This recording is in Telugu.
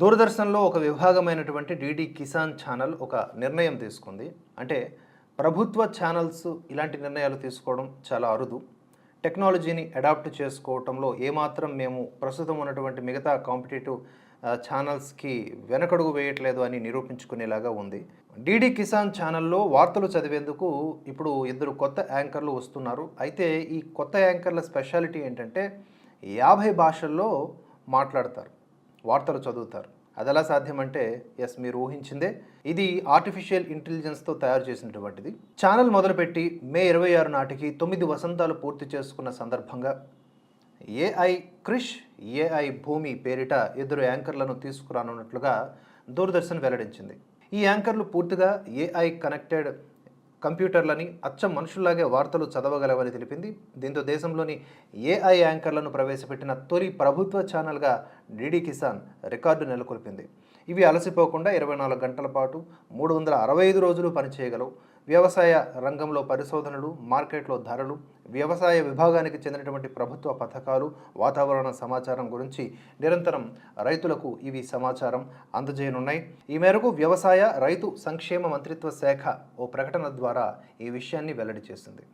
దూరదర్శన్లో ఒక విభాగమైనటువంటి డీడీ కిసాన్ ఛానల్ ఒక నిర్ణయం తీసుకుంది. అంటే ప్రభుత్వ ఛానల్స్ ఇలాంటి నిర్ణయాలు తీసుకోవడం చాలా అరుదు. టెక్నాలజీని అడాప్ట్ చేసుకోవటంలో ఏమాత్రం మేము ప్రస్తుతం ఉన్నటువంటి మిగతా కాంపిటేటివ్ ఛానల్స్కి వెనకడుగు వేయట్లేదు అని నిరూపించుకునేలాగా ఉంది. డిడి కిసాన్ ఛానల్లో వార్తలు చదివేందుకు ఇప్పుడు ఇద్దరు కొత్త యాంకర్లు వస్తున్నారు. అయితే ఈ కొత్త యాంకర్ల స్పెషాలిటీ ఏంటంటే యాభై భాషల్లో మాట్లాడతారు. వార్తలు చదువుతారు. అది ఎలా సాధ్యమంటే ఎస్ మీరు ఊహించిందే. ఇది ఆర్టిఫిషియల్ ఇంటెలిజెన్స్తో తయారు చేసినటువంటిది. ఛానల్ మొదలుపెట్టి మే ఇరవై ఆరు నాటికి తొమ్మిది వసంతాలు పూర్తి చేసుకున్న సందర్భంగా ఏఐ క్రిష్ ఏఐ భూమి పేరిట ఇద్దరు యాంకర్లను తీసుకురానున్నట్లుగా దూరదర్శన్ వెల్లడించింది. ఈ యాంకర్లు పూర్తిగా ఏఐ కనెక్టెడ్ కంప్యూటర్లని అచ్చం మనుషుల్లాగే వార్తలు చదవగలవని తెలిపింది. దీంతో దేశంలోని ఏఐ యాంకర్లను ప్రవేశపెట్టిన తొలి ప్రభుత్వ ఛానల్గా డిడి కిసాన్ రికార్డు నెలకొల్పింది. ఇవి అలసిపోకుండా ఇరవై నాలుగు గంటల పాటు మూడు వందల అరవై ఐదు రోజులు పనిచేయగలవు. వ్యవసాయ రంగంలో పరిశోధనలు మార్కెట్లో ధరలు వ్యవసాయ విభాగానికి చెందినటువంటి ప్రభుత్వ పథకాలు వాతావరణ సమాచారం గురించి నిరంతరం రైతులకు ఇవి సమాచారం అందజేయనున్నాయి. ఈ మేరకు వ్యవసాయ రైతు సంక్షేమ మంత్రిత్వ శాఖ ఓ ప్రకటన ద్వారా ఈ విషయాన్ని వెల్లడి చేసింది.